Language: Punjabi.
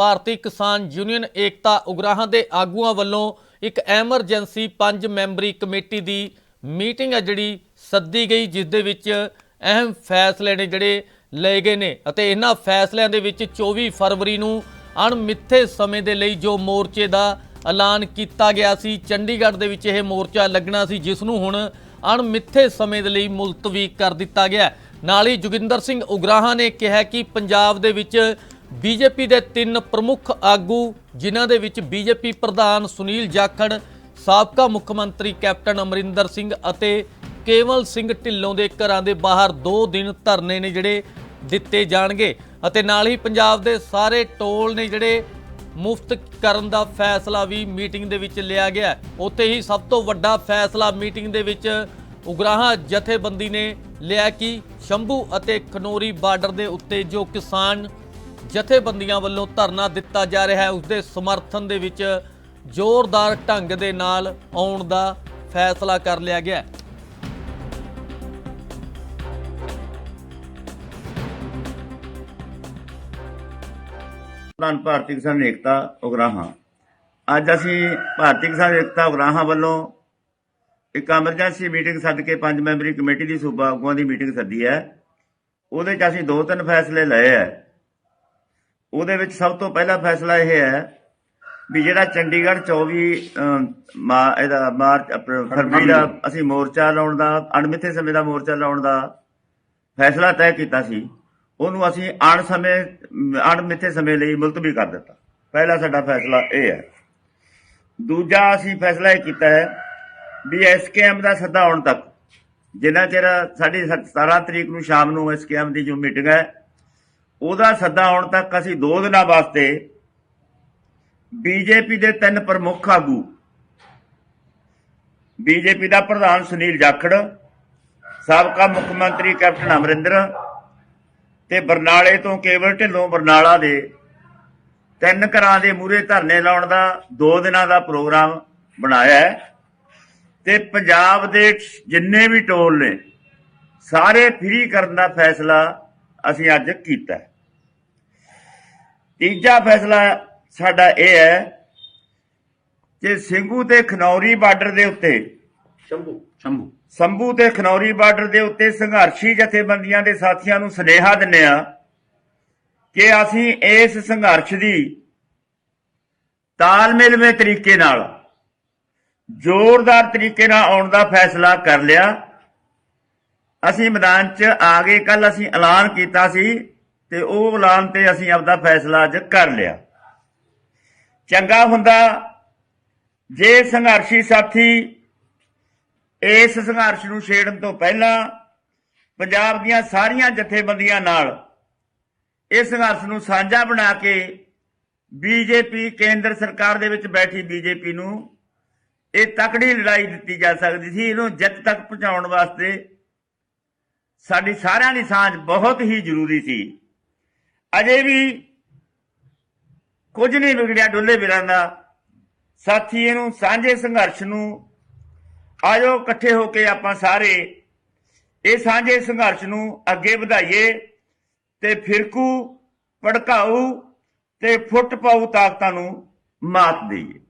ਭਾਰਤੀ ਕਿਸਾਨ ਯੂਨੀਅਨ ਏਕਤਾ ਉਗਰਾਹਾਂ ਦੇ ਆਗੂਆਂ ਵੱਲੋਂ ਇੱਕ ਐਮਰਜੈਂਸੀ ਪੰਜ ਮੈਂਬਰੀ ਕਮੇਟੀ ਦੀ ਮੀਟਿੰਗ ਹੈ ਜਿਹੜੀ ਸੱਦੀ ਗਈ, ਜਿਸ ਦੇ ਵਿੱਚ ਅਹਿਮ ਫੈਸਲੇ ਨੇ ਜਿਹੜੇ ਲਏ ਗਏ ਨੇ ਅਤੇ ਇਹਨਾਂ ਫੈਸਲਿਆਂ ਦੇ ਵਿੱਚ 24 ਫਰਵਰੀ ਨੂੰ ਅਣਮਿੱਥੇ ਸਮੇਂ ਦੇ ਲਈ ਜੋ ਮੋਰਚੇ ਦਾ ਐਲਾਨ ਕੀਤਾ ਗਿਆ ਸੀ, ਚੰਡੀਗੜ੍ਹ ਦੇ ਵਿੱਚ ਇਹ ਮੋਰਚਾ ਲੱਗਣਾ ਸੀ, ਜਿਸ ਨੂੰ ਹੁਣ ਅਣਮਿੱਥੇ ਸਮੇਂ ਦੇ ਲਈ ਮੁਲਤਵੀ ਕਰ ਦਿੱਤਾ ਗਿਆ ਨਾਲ ਹੀ ਜੋਗਿੰਦਰ ਸਿੰਘ ਉਗਰਾਹਾਂ ਨੇ ਕਿਹਾ ਕਿ ਪੰਜਾਬ ਦੇ ਵਿੱਚ ਬੀਜੇਪੀ ਦੇ ਤਿੰਨ ਪ੍ਰਮੁੱਖ ਆਗੂ, ਜਿਨ੍ਹਾਂ ਦੇ ਵਿੱਚ ਬੀਜੇਪੀ ਪ੍ਰਧਾਨ ਸੁਨੀਲ ਜਾਖੜ, ਸਾਬਕਾ ਮੁੱਖ ਮੰਤਰੀ ਕੈਪਟਨ ਅਮਰਿੰਦਰ ਸਿੰਘ ਅਤੇ ਕੇਵਲ ਸਿੰਘ ਢਿੱਲੋਂ ਦੇ ਘਰਾਂ ਦੇ ਬਾਹਰ 2 ਦਿਨ ਧਰਨੇ ਨੇ ਜਿਹੜੇ ਦਿੱਤੇ ਜਾਣਗੇ। ਅਤੇ ਨਾਲ ਹੀ ਪੰਜਾਬ ਦੇ ਸਾਰੇ ਟੋਲ ਨੇ ਜਿਹੜੇ ਮੁਫਤ ਕਰਨ ਦਾ ਫੈਸਲਾ ਵੀ ਮੀਟਿੰਗ ਦੇ ਵਿੱਚ ਲਿਆ ਗਿਆ ਉੱਥੇ ਹੀ ਸਭ ਤੋਂ ਵੱਡਾ ਫੈਸਲਾ ਮੀਟਿੰਗ ਦੇ ਵਿੱਚ ਉਗਰਾਹਾਂ ਜਥੇਬੰਦੀ ਨੇ ਲਿਆ ਕਿ ਸ਼ੰਭੂ ਅਤੇ ਖਨੋਰੀ ਬਾਰਡਰ ਦੇ ਉੱਤੇ ਜੋ ਕਿਸਾਨ ਜਥੇਬੰਦੀਆਂ ਵੱਲੋਂ ਧਰਨਾ ਦਿੱਤਾ ਜਾ ਰਿਹਾ ਹੈ। ਉਸ ਦੇ ਸਮਰਥਨ ਦੇ ਵਿੱਚ ਜ਼ੋਰਦਾਰ ਢੰਗ ਦੇ ਨਾਲ ਆਉਣ ਦਾ ਫੈਸਲਾ ਕਰ ਲਿਆ ਗਿਆ ਹੈ। ਪ੍ਰਧਾਨ ਭਾਰਤੀ ਕਿਸਾਨ ਏਕਤਾ ਉਗਰਾਹਾਂ। ਅੱਜ ਅਸੀਂ ਭਾਰਤੀ ਕਿਸਾਨ ਏਕਤਾ ਉਗਰਾਹਾਂ ਵੱਲੋਂ ਇੱਕ ਐਮਰਜੈਂਸੀ ਮੀਟਿੰਗ ਸੱਦ ਕੇ ਪੰਜ ਮੈਂਬਰੀ ਕਮੇਟੀ ਦੀ ਸੂਬਾ ਆਗੂਆਂ ਦੀ ਮੀਟਿੰਗ ਸੱਦੀ ਹੈ। ਉਹਦੇ 'ਚ ਅਸੀਂ ਦੋ ਤਿੰਨ ਫੈਸਲੇ ਲਏ ਹੈ। ਉਹਦੇ ਵਿੱਚ ਸਭ ਤੋਂ ਪਹਿਲਾ ਫੈਸਲਾ ਇਹ ਹੈ ਵੀ ਜਿਹੜਾ ਚੰਡੀਗੜ੍ਹ 24 ਅਮ, ਮਾ ਇਹਦਾ ਮਾਰਚ ਫਰਵਰੀ ਦਾ ਅਸੀਂ ਮੋਰਚਾ ਲਾਉਣ ਦਾ ਅਣਮਿੱਥੇ ਸਮੇਂ ਦਾ ਮੋਰਚਾ ਲਾਉਣ ਦਾ ਫੈਸਲਾ ਤੈਅ ਕੀਤਾ ਸੀ ਉਹਨੂੰ ਅਸੀਂ ਅਣ ਸਮੇਂ ਅਣਮਿੱਥੇ ਸਮੇਂ ਲਈ ਮੁਲਤਵੀ ਕਰ ਦਿੱਤਾ। ਪਹਿਲਾ ਸਾਡਾ ਫੈਸਲਾ ਇਹ ਹੈ। ਦੂਜਾ ਅਸੀਂ ਫੈਸਲਾ ਇਹ ਕੀਤਾ ਹੈ ਵੀ ਐਸਕੇਐਮ ਦਾ ਸੱਦਾ ਆਉਣ ਤੱਕ ਜਿੰਨਾ ਚਿਰ ਸਾਡੀ 17 ਤਰੀਕ ਨੂੰ ਸ਼ਾਮ ਨੂੰ ਐਸਕੇਐਮ ਦੀ ਜੋ ਮੀਟਿੰਗ ਹੈ ਉਹਦਾ ਸੱਦਾ ਹੁਣ ਤੱਕ ਅਸੀਂ ਦੋ ਦਿਨਾਂ ਵਾਸਤੇ ਬੀਜੇਪੀ ਦੇ ਤਿੰਨ ਪ੍ਰਮੁੱਖ ਆਗੂ, ਬੀਜੇਪੀ ਦਾ ਪ੍ਰਧਾਨ ਸੁਨੀਲ ਜਾਖੜ, ਸਾਬਕਾ ਮੁੱਖ ਮੰਤਰੀ ਕੈਪਟਨ ਅਮਰਿੰਦਰ ਤੇ ਬਰਨਾਲੇ ਤੋਂ ਕੇਵਲ ਢਿੱਲੋਂ ਬਰਨਾਲਾ ਦੇ ਤਿੰਨ ਘਰਾਂ ਦੇ ਮੂਹਰੇ ਧਰਨੇ ਲਾਉਣ ਦਾ 2 ਦਿਨਾਂ ਦਾ ਪ੍ਰੋਗਰਾਮ ਬਣਾਇਆ ਹੈ ਤੇ ਪੰਜਾਬ ਦੇ ਜਿੰਨੇ ਵੀ ਟੋਲ ਨੇ, ਸਾਰੇ ਫ੍ਰੀ ਕਰਨ ਦਾ ਫੈਸਲਾ ਅਸੀਂ ਅੱਜ ਕੀਤਾ ਤੀਜਾ ਫੈਸਲਾ ਸਾਡਾ ਇਹ ਹੈ ਕਿ ਸਿੰਘੂ ਤੇ ਖਨੌਰੀ ਬਾਰਡਰ ਦੇ ਉੱਤੇ ਸ਼ੰਭੂ। ਸ਼ੰਭੂ। ਸੰਭੂ ਤੇ ਖਨੌਰੀ ਬਾਰਡਰ ਦੇ ਉੱਤੇ ਸੰਘਰਸ਼ੀ ਜਥੇਬੰਦੀਆਂ ਦੇ ਸਾਥੀਆਂ ਨੂੰ ਸੁਨੇਹਾ ਦਿੰਨੇ ਆ ਕਿ ਅਸੀਂ ਇਸ ਸੰਘਰਸ਼ ਦੀ ਤਾਲਮੇਲਵੇਂ ਤਰੀਕੇ ਨਾਲ ਜ਼ੋਰਦਾਰ ਤਰੀਕੇ ਨਾਲ ਆਉਣ ਦਾ ਫੈਸਲਾ ਕਰ ਲਿਆ। ਅਸੀਂ ਮੈਦਾਨ 'ਚ ਆ ਗਏ ਕੱਲ ਅਸੀਂ ਐਲਾਨ ਕੀਤਾ ਸੀ ਤੇ ਉਹ ਐਲਾਨ ਤੇ ਅਸੀਂ ਆਪਦਾ ਫੈਸਲਾ ਅੱਜ ਕਰ ਲਿਆ। ਚੰਗਾ ਹੁੰਦਾ ਜੇ ਸੰਘਰਸ਼ੀ ਸਾਥੀ ਇਸ ਸੰਘਰਸ਼ ਨੂੰ ਛੇੜਨ ਤੋਂ ਪਹਿਲਾਂ ਪੰਜਾਬ ਦੀਆਂ ਸਾਰੀਆਂ ਜਥੇਬੰਦੀਆਂ ਨਾਲ ਇਸ ਸੰਘਰਸ਼ ਨੂੰ ਸਾਂਝਾ ਬਣਾ ਕੇ ਬੀਜੇਪੀ ਕੇਂਦਰ ਸਰਕਾਰ ਦੇ ਵਿੱਚ ਬੈਠੀ ਬੀਜੇਪੀ ਨੂੰ ਇਹ ਤਕੜੀ ਲੜਾਈ ਦਿੱਤੀ ਜਾ ਸਕਦੀ ਸੀ। ਇਹਨੂੰ ਜਿੱਤ ਤੱਕ ਪਹੁੰਚਾਉਣ ਵਾਸਤੇ ਸਾਡੀ ਸਾਰਿਆਂ ਦੀ ਸਾਂਝ ਬਹੁਤ ਹੀ ਜ਼ਰੂਰੀ ਸੀ। ਅਜੇ ਵੀ ਕੁਝ ਨਹੀਂ ਵਿਗੜਿਆ ਡੁੱਲੇ ਵੀਰਾਂ ਦਾ। ਸਾਥੀ ਇਹਨੂੰ ਸਾਂਝੇ ਸੰਘਰਸ਼ ਨੂੰ ਆਜੋ ਇਕੱਠੇ ਹੋ ਕੇ ਆਪਾਂ ਸਾਰੇ ਇਹ ਸਾਂਝੇ ਸੰਘਰਸ਼ ਨੂੰ ਅੱਗੇ ਵਧਾਈਏ ਤੇ ਫਿਰਕੂ, ਭੜਕਾਊ ਤੇ ਫੁੱਟ ਪਾਉ ਤਾਕਤਾਂ ਨੂੰ ਮਾਤ ਦੇਈਏ।